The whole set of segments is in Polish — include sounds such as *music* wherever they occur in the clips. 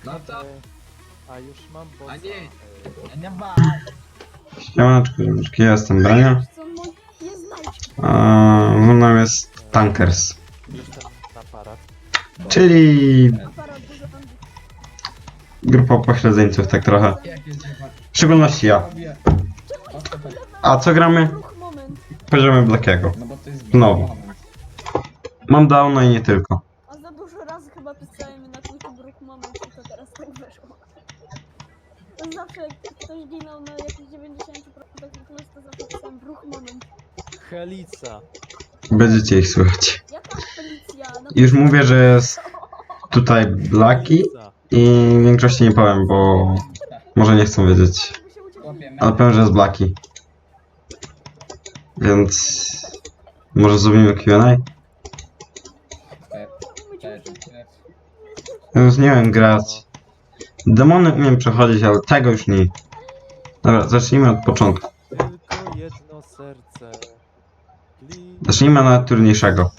Ach, No to... e, a już mam bossa. A nie. e, Nie ma. Ziomeczki, ja jestem Brania. Co mój nie znajdź. A ze mną jest Tankers. Aparat. Czyli Aparat dużo tam grupa pośledzeńców, tak trochę. W szczególności ja. Robię. O, to. A co gramy? Ruch moment. Poziomy Blackiego. No bo to jest... Znowu. Mam downa i nie tylko. A za dużo razy chyba pisałem na YouTube ruch moment i to teraz tak wyszło. To zawsze jak ktoś ginął na jakichś 90% plus, to zawsze pisałem ruch moment. Helica. Będziecie ich słychać. Jaka policja? Na Już mówię, że jest tutaj Blacki Helica. i w większości nie powiem, bo może nie chcą wiedzieć. Jakby się uciekł. Chłopie, Ale powiem, że jest Blacki. Więc może zrobimy Q&A? Ja już nie wiem grać. Demony umiem przechodzić, ale tego już nie. Dobra, zacznijmy od początku. Tylko jedno serce. Please. Zacznijmy od trudniejszego.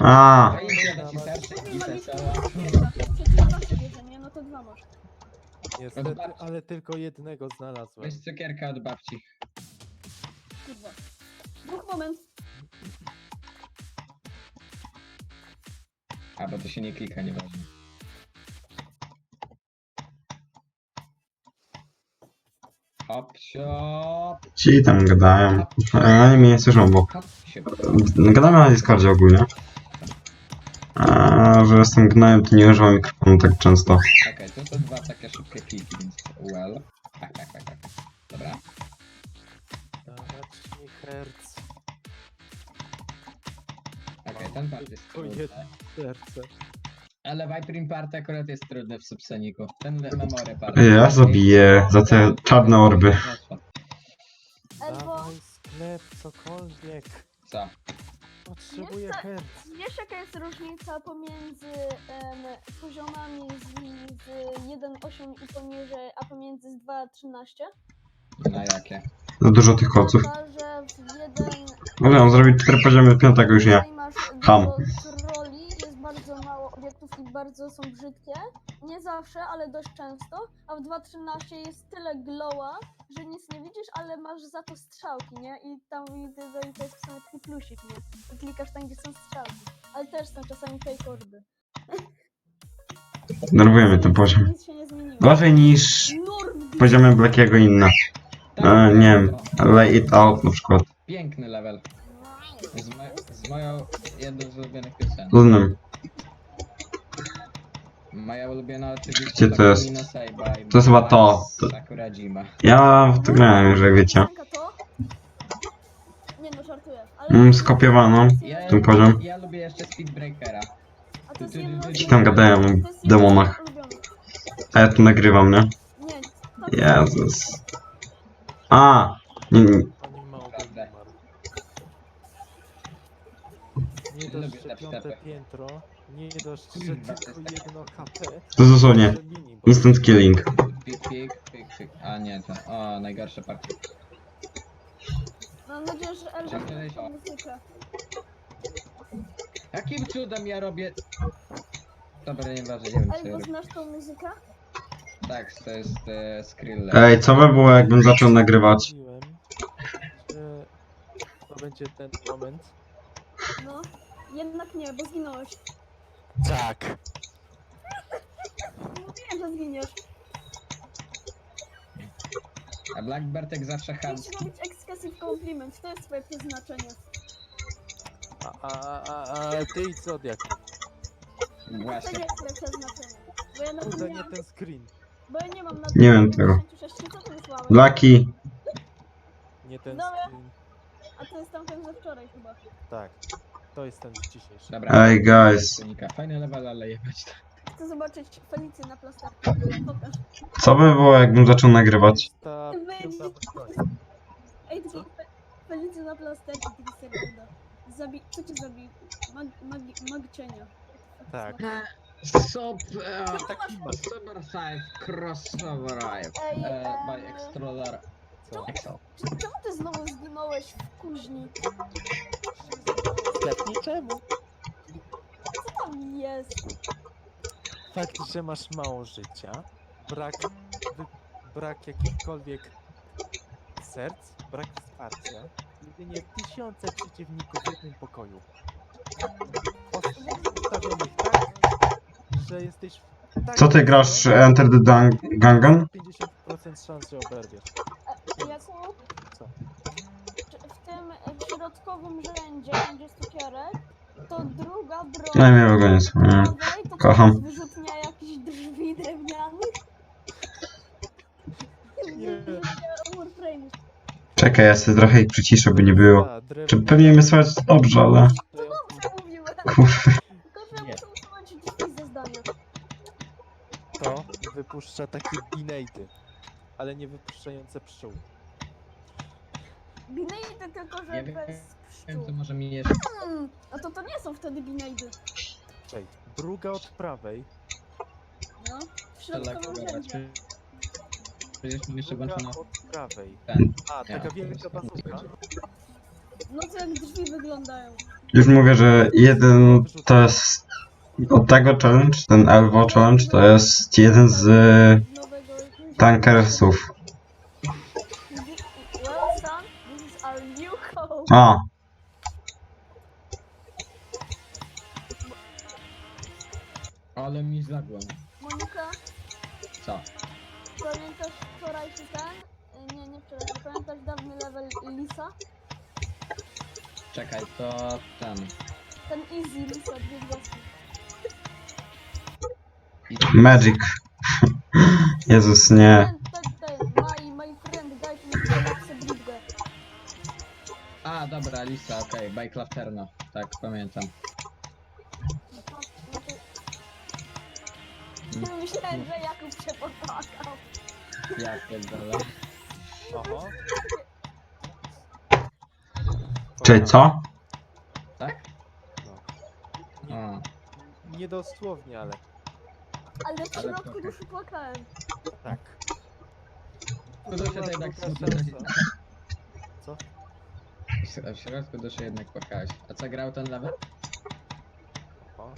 A? No. Niestety, ale tylko jednego znalazłem. Weź cukierka od babci. Kurwa. Ruch moment. A, bo to się nie klika, nieważne. Hop, siop, ci tam gadają. Oni mnie nie słyszą, bo hop, siop. gadamy na Discordzie ogólnie. A, że jestem gnojem, to nie używam mikrofonu tak często. Okej, to są dwa takie szybkie kliki, więc well. Tak, tak, tak, tak. Dobra. Dawać mi herc. Okej, ten part jest trudny. jedno serce. Ale Viper Part akurat jest trudny w Subsoniku. Ten memory part. Ja zabiję za te czarne orby. Elbo, Dawaj sklep, cokolwiek. Co? Potrzebuję herc. wiesz jaka jest różnica pomiędzy em, poziomami z, z 1.8 i poniżej, a pomiędzy z 2.13? Na jakie? Za dużo tych kolców. Ta, że w jeden... Ale on zrobić cztery poziomy, piątego już nie. masz Ham. jest bardzo mało obiektów i bardzo są brzydkie. Nie zawsze, ale dość często. A w 2.13 jest tyle glowa, że nic nie widzisz, ale masz za to strzałki, nie? I tam i to, i to jest w sumie taki plusik, nie? I klikasz tam, gdzie są strzałki. Ale też są czasami fake orby. Denerwuje *laughs* mnie ten poziom. Nic się nie zmieniło. Gorzej niż Norm poziomy Blackiego inne. E, nie wiem, Lay It Out na przykład. Piękny level. Z, mo z moją jedną z ulubionych piosenek. Ludnym. Moja ulubiona oczywiście Gdzie to jest? To jest chyba to. Sakurajima. Ja w to grałem już, jak wiecie. to? Nie no, żartuję. Ale Mm, skopiowaną. Ja, Ten poziom. ja lubię jeszcze Speedbreakera. A to jest jedno z- Ci tam gadają o to jest jedno z demonach. A ja tu nagrywam, nie? Nie, to Jezus. A! Nie, nie. Pani mało Prawda. umarł. Nie Lubię dość, że te piąte piętro, nie dość, że Kurwa, tylko te jedno HP. To bo Instant killing. Pik, pik, pik, pik. A nie, to. O, najgorsze partie. mam nadzieję, że Elba Czekaj, o. muzykę. Jakim cudem ja robię... Dobra, nieważne, nie wiem co ja robię. znasz tą muzykę? Tak, to jest e, Skrill. Ej, co by było, jakbym zaczął nagrywać? mówiłem, że to będzie ten moment. No. Jednak nie, bo zginąłeś. Tak. Mówiłem, że zginiesz. A Black Bartek zawsze ham. Musisz robić excessive compliment, to jest twoje przeznaczenie. A, a, a, a ty i Zodiak. To Właśnie. jest twoje przeznaczenie. Bo ja na tym Kurde, nie nie mam, ten screen. bo ja nie mam na Nie wiem tego. 56, co ty wysłałeś? Nie ten Dobra. screen. A to jest tamten ze wczoraj chyba. Tak. To jest ten dzisiejszy. Dobra. Ej, guys. Fajny level, ale jebać to. Chcę zobaczyć Felicję na plasterku. Pokaż. Co by było, jakbym zaczął nagrywać? Ta. Ej, tylko Fe- Felicję na plasterku, tylko sekundę. Zabi... Co cię zabił? Mag... Mag... Mag cienia. Tak. Sub... E, Taki. Super Size Crossover Rive. Ej, E, by em, Extruder. Co? Excel. Czy- Czemu ty znowu zginąłeś w kuźni. Zgadnij czemu? Co tam jest? Fakt, że masz mało życia, brak, wy, brak jakichkolwiek serc, brak wsparcia, jedynie tysiące przeciwników w jednym pokoju. Postawionych tak, że jesteś w tak Co ty grasz Enter the Dun- Gungeon? 50% szans, że oberwiesz. E, Jaku? Co? Czy w tym e, w środkowym rzędzie, gdzie jest cukierek, to druga broń No mnie w ogóle nie to kocham. teraz wyrzutnia jakichś drzwi drewnianych. Nie. Warframe. Czekaj, ja sobie trochę ich przyciszę, by nie było. A, drewno- Czy pewnie mnie słychać dobrze, ale... Co mówiłem? *laughs* Kurwa. Tylko, że Nie. muszę usunąć drzwi ze zdania. To wypuszcza takie binaty, ale nie wypuszczające pszczół. Binejdy tylko, że wiem, bez Wiem, pszczół. co może mi jeszcze... Hmm, no to to nie są wtedy binejdy. Czekaj, druga od prawej, No, w środkowym rzędzie. Przecież mam jeszcze druga od prawej. ten. A, taka Ja. wielka bazuka. No to jak drzwi wyglądają. Już mówię, że jeden to jest... Od tego challenge, ten Elvo challenge, to jest jeden z Nowego jakiegoś... tankersów. New home. A, Ale mi zlagło. Monika, Co? pamiętasz wczorajszy ten? Y, Nie, nie wczorajszy. Pamiętasz dawny level Lisa? Czekaj, to ten. Ten Easy Lisa, dwie gwiazdki. Magic. *laughs* Jezus, nie. Dobra, Lisa, okej, okay. Bike Lafterno. Tak, pamiętam. No to... Myślałem, że Jakub się popłakał. Ja pierdolę. Oho. Czyli co? Tak? Nie, O, nie dosłownie, ale Ale w Ale środku duszy płakałem. tak. To się jednak druga smutno. szansa. Co? w środku duszy jednak płakałeś. A co grał ten level? O,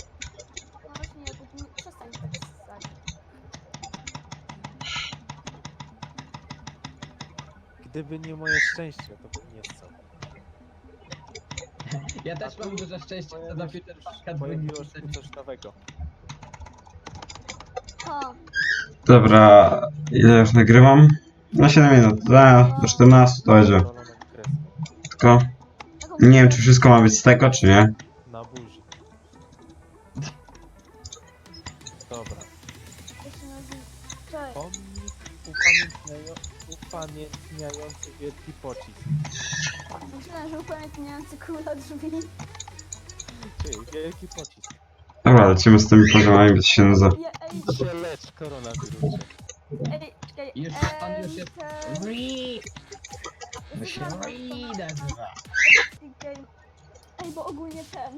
No właśnie, Jakub, nie, przestań tak ssać. gdyby nie moje szczęście, to bym nie stał. *laughs* Ja też mam dużo szczęścia, co do Peter Parka Pojawiło się coś nowego. Ha, Dobra, ile już nagrywam? Na 7 minut, a, do 14 to będzie. Taką nie wiem, czy wszystko ma być z tego, czy nie. Na buzi. Dobra. Pomnik upamiętniają, upamiętniający wielki pocisk. Myślałem, że upamiętniający kula drzwi. Czyli wielki pocisk. Dobra, lecimy z tymi poziomami, bo to się nazywa. Je, ej, Się lecz koronawirusie. ej, czekaj. Już pan już jest- enter- Ui, To Nazywa. Czekaj. Ej, bo ogólnie ten.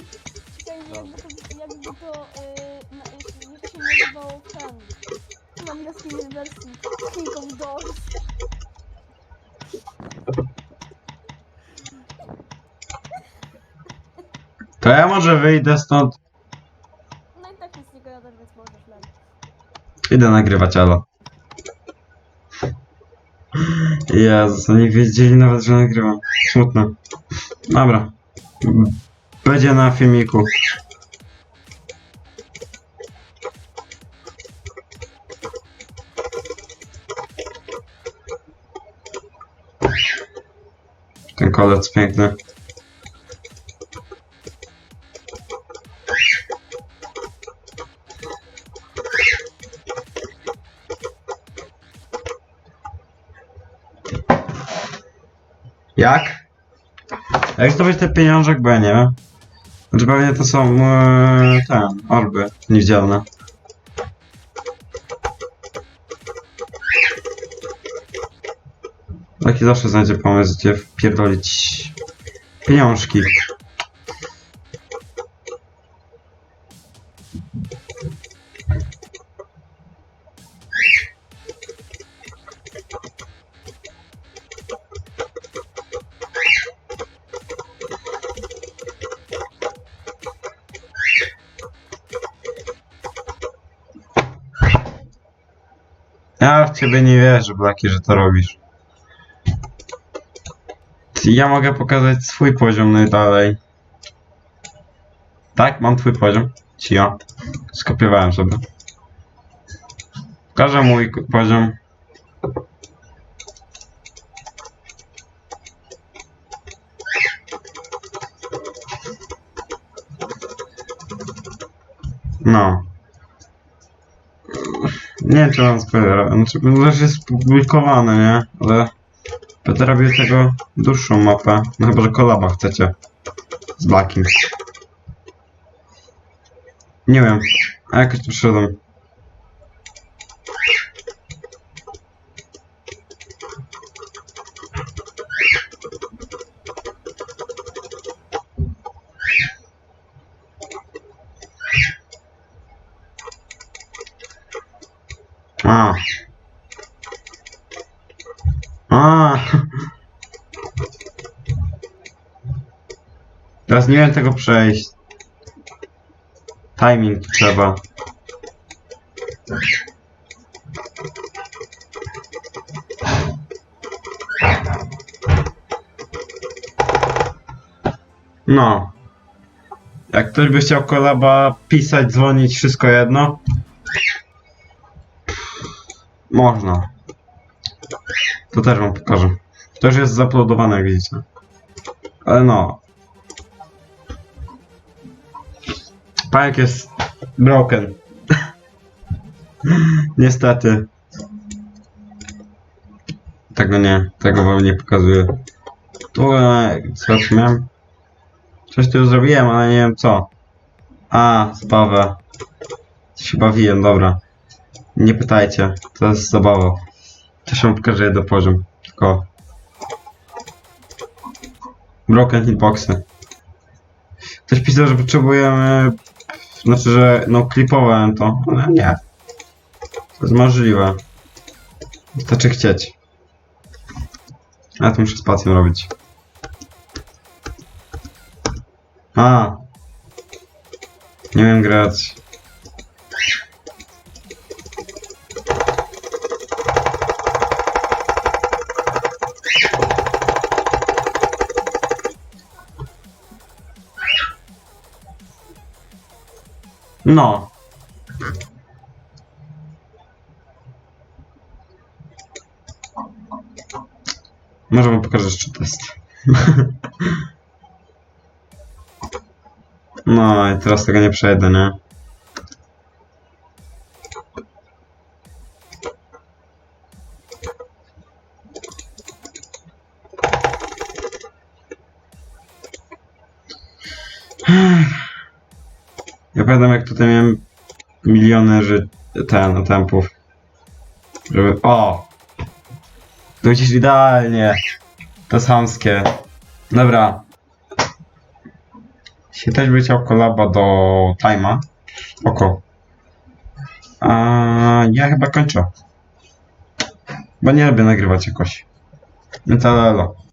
Czekaj, jakby to, jakby to yy, na, jak się nazywało ten. W angielskiej wersji. King of Doors. To ja może wyjdę stąd. No i tak nic nie gadasz, więc możesz lecieć. Idę nagrywać, alo. Jezus, oni wiedzieli nawet, że nagrywam. Smutno. Dobra. Będzie na filmiku. Ten kolec piękny. Jak? Jak zdobyć te pieniążek, ja nie wiem. Znaczy pewnie to są e, ten, orby niewidzialne. Taki zawsze znajdzie pomysł, gdzie wpierdolić pieniążki. Ciebie nie wierzę, Blaki, że to robisz. Ja mogę pokazać swój poziom najdalej. Tak, mam twój poziom. Cio. Skopiowałem sobie. Pokażę mój poziom. No. Nie wiem, czy mam spoiler. Znaczy, to jest publikowane, nie? Ale będę robił tego dłuższą mapę. No chyba, że kolaba chcecie. Z Blackiem. Nie wiem. A jakoś tu przyszedłem. Teraz nie wiem tego przejść. Timing trzeba. No. Jak ktoś by chciał kolaba pisać, dzwonić, wszystko jedno. Można. To też wam pokażę. To już jest zaplodowane, jak widzicie. Ale no. Pajek jest broken. *laughs* Niestety. Tego nie, tego wam nie pokazuję. Tu, e, co tu miałem? Coś tu zrobiłem, ale nie wiem co. A, zabawę. Się bawiłem, dobra. Nie pytajcie, to jest zabawa. Też wam pokażę jedno poziom. Tylko. Broken hitboxy. Ktoś pisał, że potrzebujemy. Znaczy, że no klipowałem to, ale nie. To jest możliwe. Wystarczy chcieć. Ja to muszę spacją robić. A. Nie wiem grać. No. Może wam pokażę jeszcze test. No i teraz tego nie przejdę, nie? Ja pamiętam jak tutaj miałem miliony ży... ten, tempów. Żeby... O! To widzisz idealnie. To jest. Dobra. Jeśli też by chciał kolaba do Time'a, oko. A ja chyba kończę. Bo nie lubię nagrywać jakoś. Więc elo.